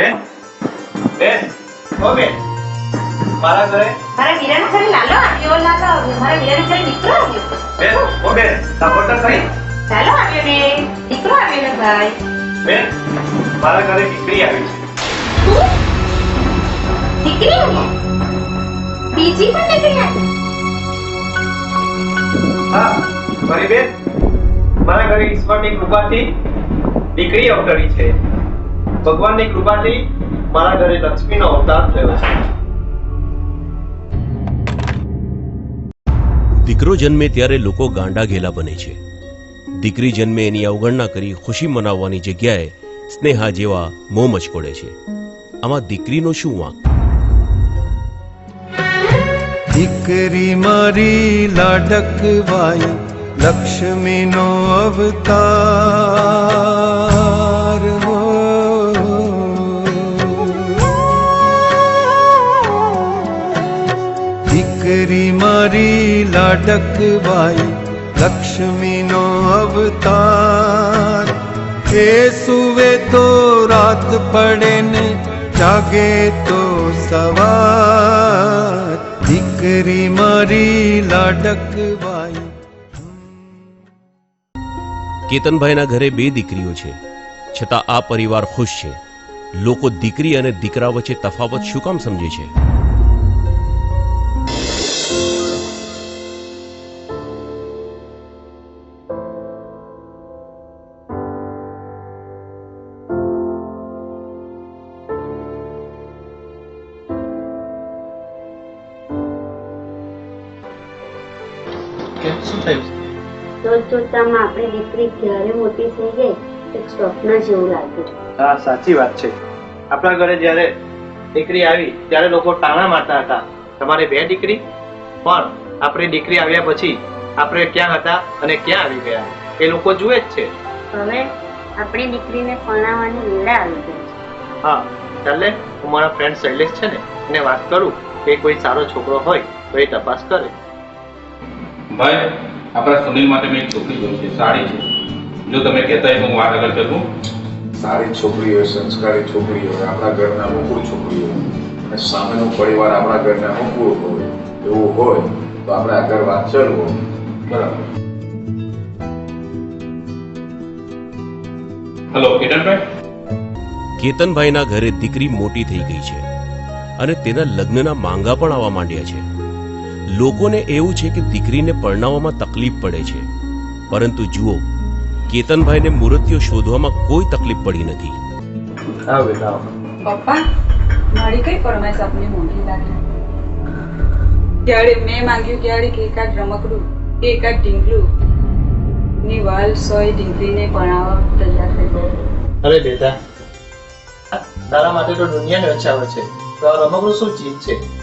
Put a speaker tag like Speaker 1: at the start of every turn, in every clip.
Speaker 1: બેન બેન ઓ બેન મારા ઘરે?
Speaker 2: મારા વીરાના ઘરે લાલો આવ્યો લાલો. આવ્યો મારા વીરાના ઘરે દીકરો આવ્યો.
Speaker 1: બેન ઓ બેન તો ખરી
Speaker 2: ચાલો આવ્યો ને દીકરો આવ્યો ને ભાઈ.
Speaker 1: બેન મારા ઘરે દીકરી આવી છે?
Speaker 2: દીકરી આવી બીજી પણ દીકરી આવી
Speaker 1: હા મારી બેન મારા ઘરે ઈશ્વરની કૃપાથી દીકરી અવતરી છે. ભગવાનની કૃપાથી મારા ઘરે લક્ષ્મીનો અવતાર થયો છે.
Speaker 3: દીકરો જન્મે ત્યારે લોકો ગાંડા ઘેલા બને છે. દીકરી જન્મે એની અવગણના કરી ખુશી મનાવવાની જગ્યાએ સ્નેહા જેવા મોં મચકોડે છે. આમાં દીકરીનો શું વાંક?
Speaker 4: દીકરી મારી લાડકવાઈ લક્ષ્મીનો અવતાર. મારી લાડકબાઈ લક્ષ્મીનો અવતાર. એ સુવે તો રાત પડે ને જાગે તો સવાર. દીકરી મારી લાડકબાઈ
Speaker 3: કેતનભાઈના ઘરે બે દીકરીઓ છે. છતાં આ પરિવાર ખુશ છે. લોકો દીકરી અને દીકરા વચ્ચે તફાવત શું કામ સમજે છે?
Speaker 1: થયું
Speaker 5: જોત જોતામાં આપણી દીકરી ક્યારે મોટી થઈ ગઈ એક સ્વપ્ન જેવું લાગ્યું.
Speaker 1: હા સાચી વાત છે. આપણા ઘરે જ્યારે દીકરી આવી ત્યારે લોકો ટાણા મારતા હતા. તમારે બે દીકરી? પણ આપણી દીકરી આવ્યા પછી આપણે ક્યાં હતા અને ક્યાં આવી ગયા? એ લોકો જુએ જ છે.
Speaker 5: હવે આપણી દીકરીને પરણાવવાની વેળા આવી ગઈ છે.
Speaker 1: હા ચાલે હું મારા ફ્રેન્ડ શૈલેષ છે ને એને વાત કરું કે કોઈ સારો છોકરો હોય તો એ તપાસ કરે.
Speaker 6: ભાઈ આપણા સુનિલ માટે મેં એક છોકરી જોઈ છે સારી છે. જો તમે કહેતા હોય તો હું વાત આગળ કરું
Speaker 7: સારી છોકરી હોય સંસ્કારી છોકરી હોય આપણા ઘરના અનુકૂળ છોકરી હોય અને સામેનો પરિવાર આપણા ઘરના અનુકૂળ હોય એવું હોય તો આપણે આગળ વાત ચાલવો
Speaker 6: બરાબર. હલો કેતનભાઈ?
Speaker 3: કેતનભાઈના ઘરે દીકરી મોટી થઈ ગઈ છે અને તેના લગ્નના માંગા પણ આવવા માંડ્યા છે. લોકોને એવું છે કે દીકરીને પરણાવવામાં તકલીફ પડે છે. પરંતુ જુઓ કેતનભાઈને મૂર્તિઓ શોધવામાં કોઈ તકલીફ પડી નથી.
Speaker 1: આવ બેટા
Speaker 8: પપ્પા મારી કઈ ફરમાઈશ આપને મોટી લાગી? ક્યારે મેં માંગ્યું ક્યારે કે એકાદ રમકડું કે એકાદ ઢીંગલું ની વાલ સોય ઢીંગલીને પરણાવવા તૈયાર થઈ ગયો.
Speaker 1: અરે બેટા તારા માટે તો દુનિયાને રચાવે છે. તો આ રમકડું શું ચીજ છે?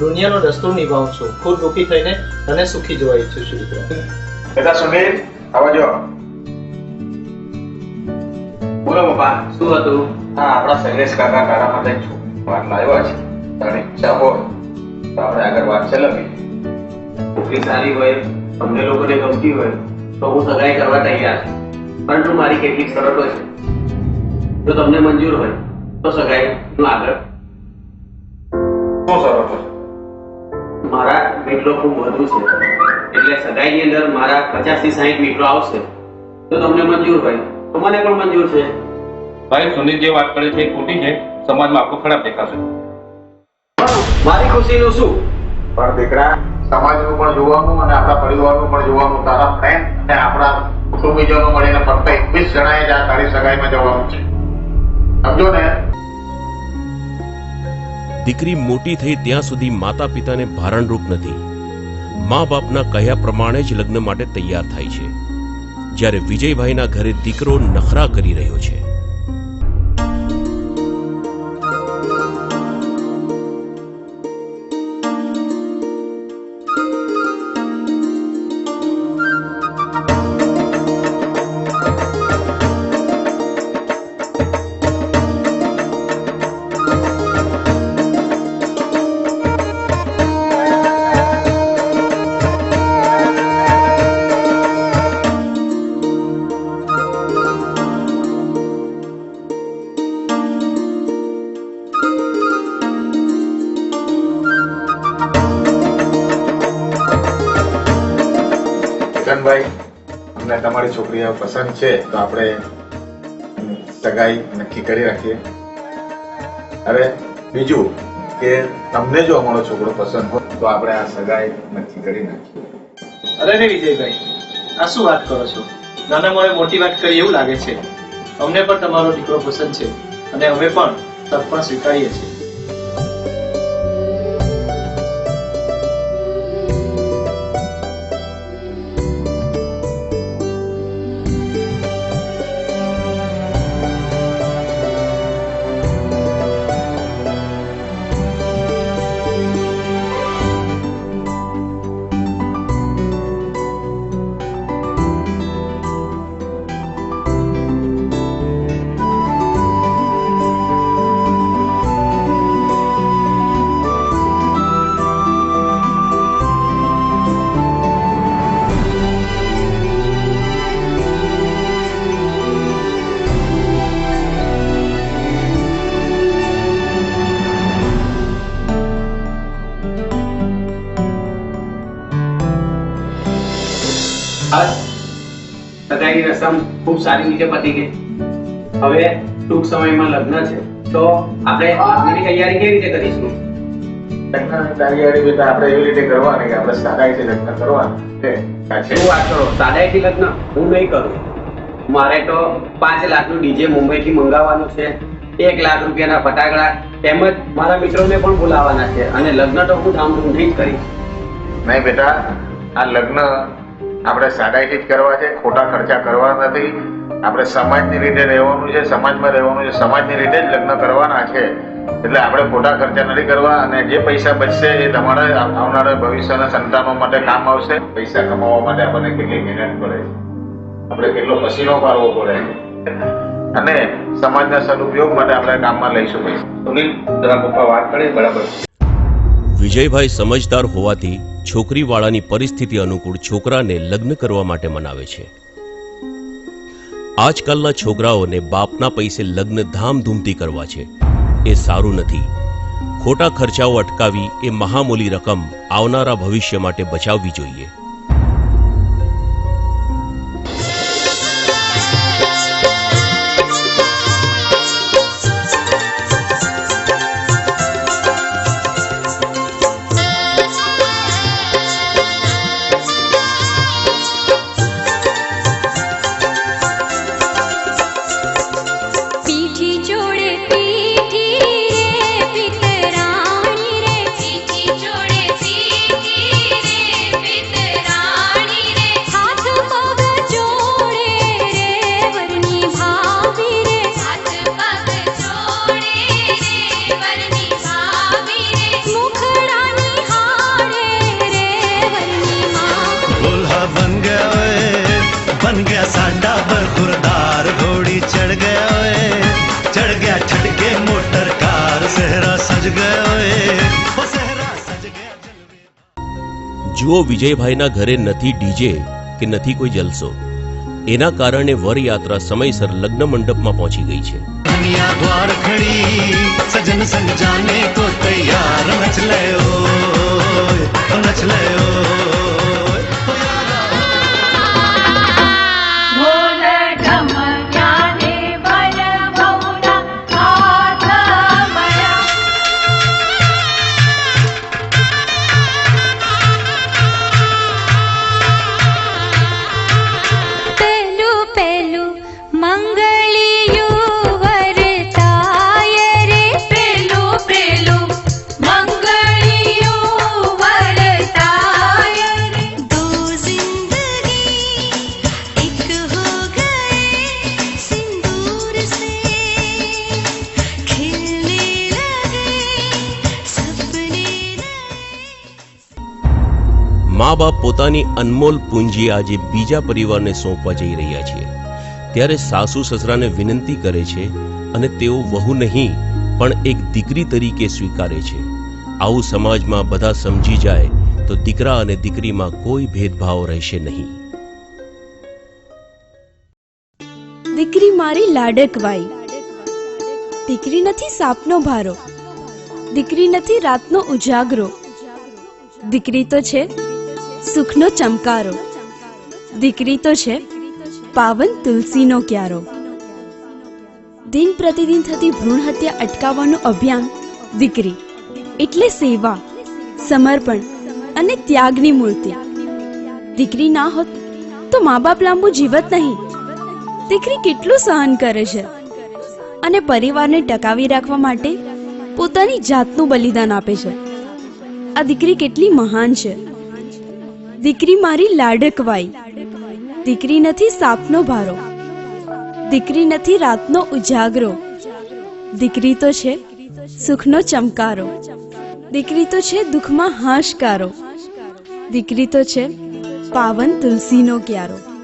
Speaker 1: દુનિયાનો દસ્તુર નિભાવું છું. ખુદ દુઃખી થઈને તને સુખી જોવા ઈચ્છું છું દીકરા.
Speaker 7: બેટા સુનિલ આવા જો.
Speaker 6: બોલો પપ્પા. શું હતું?
Speaker 7: હા આપણા શૈલેષ કાકા તારા માટે વાત લાવ્યા છે. તારી ઈચ્છા હોય તો આપણે આગળ વાત ચલાવી
Speaker 9: છોકરી સારી હોય તમને લોકોને ગમતી હોય તો હું સગાઈ કરવા તૈયાર છું. પરંતુ મારી કેટલીક શરતો છે. જો તમને મંજૂર હોય તો સગાઈ હું આગળ.
Speaker 7: શું શરતો છે?
Speaker 9: મારા મિત્રો ખૂબ વધુ છે. એટલે સગાઈની અંદર મારા પચાસથી સાહીઠ મિત્રો આવશે. તો તમને મંજૂર હોય. તો મને પણ મંજૂર છે.
Speaker 6: ભાઈ સુનિલ જે વાત કરે છે એ ખોટી છે. સમાજમાં આપકો ખરાબ દેખાશે.
Speaker 9: મારી ખુશીનું શું?
Speaker 7: પણ દીકરા સમાજનું પણ જોવાનું અને આપણા પરિવારનું પણ જોવાનું. તારા ફ્રેન્ડ અને આપણા કુટુંબીજનો મળીને ફક્ત એકવીસ જણાએ જ આ તારી સગાઈમાં જવાનું છે. સમજો ને?
Speaker 3: દીકરી મોટી થઈ ત્યાં સુધી માતા પિતાને ભારણરૂપ નથી. મા બાપના કહ્યા પ્રમાણે જ લગ્ન માટે તૈયાર થાય છે. જ્યારે વિજયભાઈના ઘરે દીકરો નખરા કરી રહ્યો છે.
Speaker 7: તમારી છોકરી પસંદ છે, તો આપણે સગાઈ નક્કી કરી રાખીએ. હવે બીજું કે તમને જો અમારો છોકરો પસંદ હોય, તો આપણે આ સગાઈ નક્કી કરી નાખીએ.
Speaker 1: અરે ને વિજયભાઈ, આ શું વાત કરો છો? નાના મોડે મોટી વાત કરી એવું લાગે છે. અમને પણ તમારો દીકરો પસંદ છે, અને અમે પણ સરપંચ સ્વીકારીએ છીએ.
Speaker 9: બસ સગાઈની રસમ ખૂબ સારી રીતે પતી ગઈ. હવે ટૂંક સમયમાં લગ્ન છે. તો આપણે લગ્નની તૈયારી કેવી રીતે કરીશું?
Speaker 7: લગ્નની તૈયારી બેટા આપણે એવી રીતે કરવાની કે આપણે સગાઈથી લગ્ન કરવાના. છે
Speaker 9: શું વાત કરો? સાદાઈથી લગ્ન? હું નહીં કરું. મારે તો પાંચ લાખનું ડીજે મુંબઈથી મંગાવવાનું છે. એક લાખ રૂપિયાના ફટાકડા તેમજ મારા મિત્રોને પણ બોલાવવાના છે. અને લગ્ન તો હું ધામધૂમથી જ કરીશ.
Speaker 7: નહીં બેટા આ લગ્ન આપણે સાદાઈથી જ કરવા છે, ખોટા ખર્ચા કરવા નથી. આપણે સમાજની રીતે રહેવાનું છે, સમાજમાં રહેવાનું છે, સમાજની રીતે જ લગ્ન કરવાના છે. એટલે આપણે ખોટા ખર્ચા નથી કરવા અને જે પૈસા બચશે એ તમારા આવનારા ભવિષ્યના સંતાનો માટે કામ આવશે. પૈસા કમાવા માટે આપણને કેટલી મહેનત પડે આપણે કેટલો પસીનો પાડવો પડે અને સમાજના સદુપયોગ માટે આપણે કામમાં લઈશું પૈસા.
Speaker 6: સુનિલ જરા પપ્પા વાત કરી બરાબર
Speaker 3: વિજયભાઈ સમજદાર હોવાથી છોકરીવાળાની પરિસ્થિતિ અનુકૂળ છોકરાને લગ્ન કરવા માટે મનાવે છે. આજકાલના છોકરાઓને બાપના પૈસે લગ્ન ધામધૂમથી કરવા છે. એ સારું નથી. ખોટા ખર્ચાઓ અટકાવી એ મહામૂલી રકમ આવનારા ભવિષ્ય માટે બચાવવી જોઈએ. જુઓ વિજયભાઈના ઘરે નથી ડીજે કે નથી કોઈ જલસો. એના કારણે વરયાત્રા સમયસર લગ્ન મંડપમાં પહોંચી ગઈ છે.
Speaker 10: સજન સંજાને તો તૈયાર નચ લયો નચ લયો.
Speaker 3: મા બાપ પોતાની અનમોલ પૂંજી આજે બીજા પરિવારને સોંપવા જઈ રહ્યા છે. ત્યારે સાસુ સસરાને વિનંતી કરે છે અને તેઓ વહુ નહીં, પણ એક દીકરી તરીકે સ્વીકારે છે. આવું સમાજમાં બધા સમજી જાય તો દીકરા અને દીકરીમાં કોઈ ભેદભાવ રહેશે નહીં.
Speaker 11: દીકરી મારી લાડકવાઈ. દીકરી નથી સાપનો ભારો. દીકરી નથી રાતનો ઉજાગરો. દીકરી તો છે સુખનો ચમકારો. દીકરી તો છે પાવન તુલસીનો ક્યારો. દિન પ્રતિદિન થતી ભ્રૂણ હત્યા અટકાવવાનું અભિયાન, દીકરી, એટલે સેવા, સમર્પણ અને ત્યાગની મૂર્તિ. દીકરી ના હોત તો મા બાપ લાંબુ જીવત નહીં. દીકરી કેટલું સહન કરે છે અને પરિવારને ટકાવી રાખવા માટે પોતાની જાતનું બલિદાન આપે છે. આ દીકરી કેટલી મહાન છે. દીકરી મારી લાડકવાઈ. દીકરી નથી સાપનો ભારો. દીકરી નથી રાતનો ઉજાગરો. દીકરી તો છે સુખનો ચમકારો. દીકરી તો છે દુઃખમાં હાશકારો. દીકરી તો છે પાવન તુલસીનો ક્યારો.